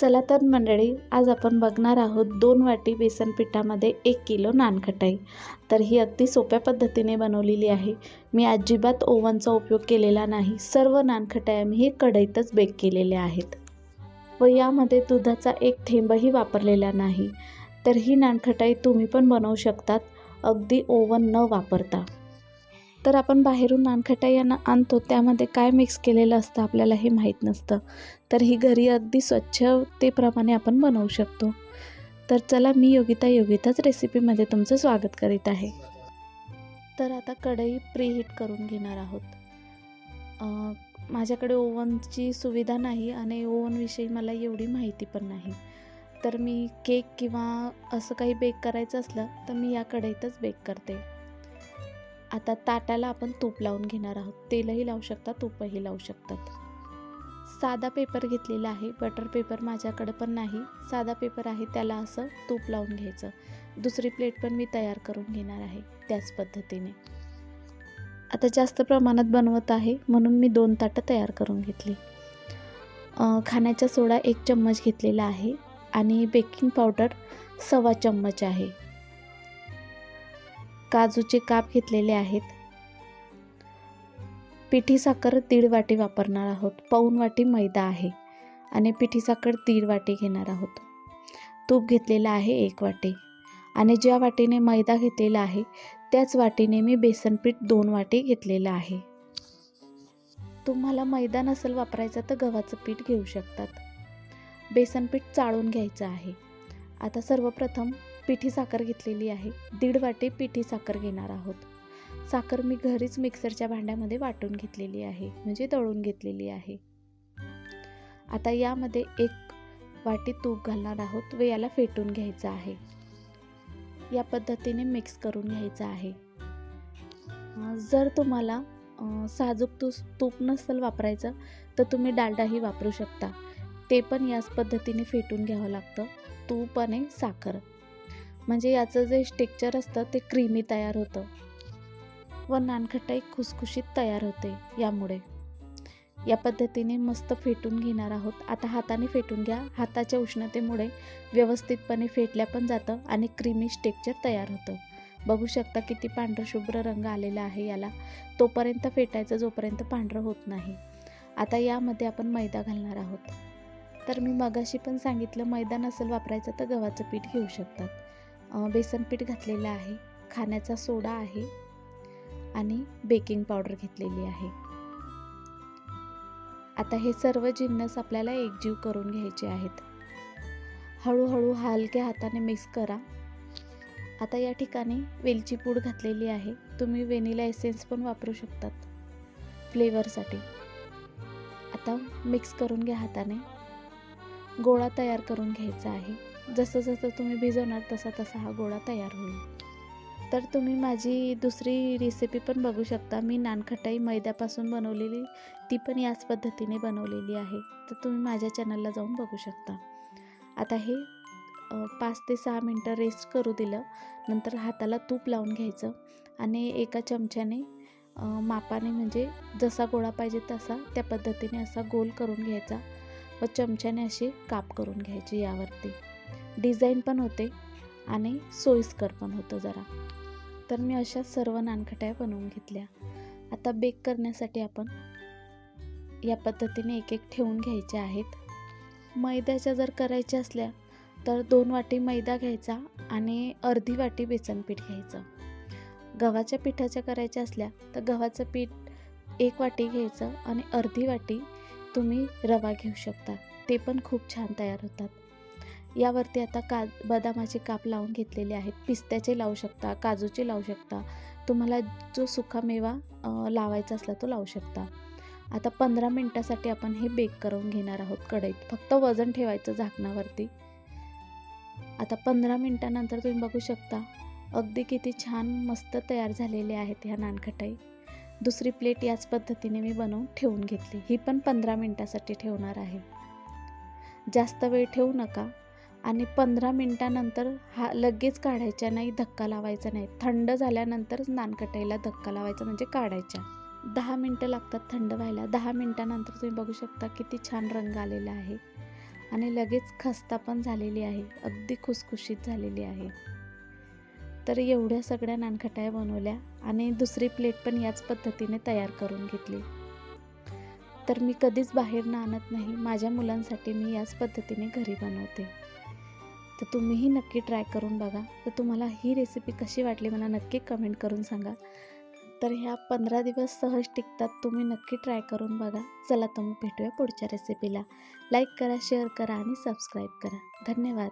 चला तर मंडळी आज आपण बघणार आहोत दोन वाटी बेसन पिठामध्ये एक किलो नानखटाई. तर ही अगदी सोप्या पद्धतीने बनवलेली आहे. मी अजिबात ओव्हनचा उपयोग केलेला नाही. सर्व नानखटाया मी हे कढईतच बेक केलेल्या आहेत. व यामध्ये दुधाचा एक थेंबही वापरलेला नाही. तर ही नानखटाई तुम्ही पण बनवू शकतात. अगदी ओव्हन न वापरता. तर आपण बाहेरून नानखटाई आण- आणतो त्यामध्ये काय मिक्स केलेलं असतं आपल्याला हे माहीत नसतं. तर ही घरी अगदी स्वच्छतेप्रमाणे आपण बनवू शकतो. तर चला मी योगिता योगिताच रेसिपीमध्ये तुमचं स्वागत करीत आहे. तर आता कढई प्रीहीट करून घेणार आहोत. माझ्याकडे ओव्हनची सुविधा नाही आणि ओव्हनविषयी मला एवढी माहिती पण नाही. तर मी केक किंवा असं काही बेक करायचं असलं तर मी या कढईतच बेक करते. आता ताटाला आपण तूप लावून घेणार आहोत. तेलही लावू शकता तूपही लावू शकतात. साधा पेपर घेतलेला आहे. बटर पेपर माझ्याकडं पण नाही. साधा पेपर आहे त्याला असं तूप लावून घ्यायचं. दुसरी प्लेट पण मी तयार करून घेणार आहे त्याच पद्धतीने. आता जास्त प्रमाणात बनवत आहे म्हणून मी दोन ताटं तयार करून घेतली. खाण्याचा सोडा एक चम्मच घेतलेला आहे आणि बेकिंग पावडर सव्वा चम्मच आहे. काजूचे काप घेतलेले आहेत. पिठी साखर दीड वाटी वापरणार आहोत. पाऊन वाटी मैदा आहे आणि पिठी साखर दीड वाटी घेणार आहोत. तूप घेतलेलं आहे एक वाटी आणि ज्या वाटीने मैदा घेतलेला आहे त्याच वाटीने मी बेसन पीठ दोन वाटी घेतलेलं आहे. तुम्हाला मैदा नसेल वापरायचा तर गव्हाचं पीठ घेऊ शकतात. बेसन पीठ चाळून घ्यायचं आहे. आता सर्वप्रथम पिठी साखर घेतलेली आहे. दीड वाटी पिठी साखर घेणार आहोत. साखर मी घरीच मिक्सरच्या भांड्यामध्ये वाटून घेतलेली आहे. म्हणजे दळून घेतलेली आहे. आता यामध्ये एक वाटी तूप घालणार आहोत व याला फेटून घ्यायचं आहे. या पद्धतीने मिक्स करून घ्यायचं आहे. जर तुम्हाला साजूक तूस तूप नसेल वापरायचं तर तुम्ही डालडाही वापरू शकता. ते पण याच पद्धतीने फेटून घ्यावं लागतं. तूप आणि साखर. म्हणजे याचं जे टेक्चर असतं ते क्रीमी तयार होतं. व नानखटाई खुसखुशीत तयार होते यामुळे. या पद्धतीने मस्त फेटून घेणार आहोत. आता हाताने फेटून घ्या. हाताच्या उष्णतेमुळे व्यवस्थितपणे फेटल्या पण जातं आणि क्रीमी टेक्चर तयार होतं. बघू शकता किती पांढरं शुभ्र रंग आलेला आहे याला. तोपर्यंत फेटायचं जोपर्यंत पांढरं होत नाही. आता यामध्ये आपण मैदा घालणार आहोत. तर मी मगाशी पण सांगितलं मैदा नसेल वापरायचं तर गव्हाचं पीठ घेऊ शकतात. बेसनपीठ बेसन पीठ घातलेलं आहे. खाण्याचा सोडा आहे. आणि बेकिंग पावडर घेतलेली आहे. आता हे सर्व जिन्नस आपल्याला एकजीव करून घ्यायचे आहेत. हळूहळू हलक्या हाताने मिक्स करा. आता या ठिकाणी वेलची पूड घातलेली आहे. तुम्ही वेनिला एसेन्स पण वापरू शकतात. फ्लेवरसाठी आता मिक्स करून घ्या हाताने. गोळा तयार करून घ्यायचा आहे. जसं जसं तुम्ही भिजवणार तसा तसा हा गोळा तयार होईल. तर तुम्ही माझी दुसरी रेसिपी पण बघू शकता. मी नानखटाई मैद्यापासून बनवलेली ती पण याच पद्धतीने बनवलेली आहे. तर तुम्ही माझ्या चॅनलला जाऊन बघू शकता. आता हे पाच ते सहा मिनटं रेस्ट करू दिलं. नंतर हाताला तूप लावून घ्यायचं आणि एका चमच्याने मापाने म्हणजे जसा गोळा पाहिजे तसा त्या पद्धतीने असा गोल करून घ्यायचा व चमच्याने असे काप करून घ्यायचे यावरती. डिझाईन पण होते आणि सोयीस्कर पण होतं जरा. तर मी अशा सर्व नानखट्या बनवून घेतल्या. आता बेक करण्यासाठी आपण या पद्धतीने एक एक ठेवून घ्यायच्या आहेत. मैद्याच्या जर करायच्या असल्या तर दोन वाटी मैदा घ्यायचा आणि अर्धी वाटी बेसन पीठ घ्यायचं. गव्हाच्या पिठाच्या करायच्या असल्या तर गव्हाचं पीठ एक वाटी घ्यायचं आणि अर्धी वाटी तुम्ही रवा घेऊ शकता. ते पण खूप छान तयार होतात. यावरती आता का बदामाचे काप लावून घेतलेले आहेत. पिस्त्याचे लावू शकता काजूचे लावू शकता. तुम्हाला जो सुकामेवा लावायचा असला तो लावू शकता. आता पंधरा मिनटासाठी आपण हे बेक करून घेणार आहोत कढईत. फक्त वजन ठेवायचं झाकणावरती. आता पंधरा मिनटानंतर तुम्ही बघू शकता अगदी किती छान मस्त तयार झालेले आहेत ह्या नानखटाई. दुसरी प्लेट याच पद्धतीने मी बनवून ठेवून घेतली. ही पण पंधरा मिनटासाठी ठेवणार आहे. जास्त वेळ ठेवू नका. आणि पंधरा मिनटानंतर हा लगेच काढायच्या नाही धक्का लावायचा नाही. थंड झाल्यानंतर नानकटाईला धक्का लावायचा म्हणजे काढायच्या. दहा मिनटं लागतात थंड व्हायला. दहा मिनटानंतर तुम्ही बघू शकता किती छान रंग आलेला आहे. आणि लगेच खस्ता पण झालेली आहे. अगदी खुसखुशीत झालेली आहे. तर एवढ्या सगळ्या नानखटाया बनवल्या आणि दुसरी प्लेट पण याच पद्धतीने तयार करून घेतली. तर मी कधीच बाहेर आणत नाही. माझ्या मुलांसाठी मी याच पद्धतीने घरी बनवते. तर तुम्हीही नक्की ट्राय करून बघा. तर तुम्हाला ही रेसिपी कशी वाटली मला नक्की कमेंट करून सांगा. तर ह्या पंधरा दिवस सहज टिकतात तुम्ही नक्की ट्राय करून बघा. चला तर मग भेटूया पुढच्या रेसिपीला लाईक करा शेअर करा आणि सबस्क्राईब करा. धन्यवाद.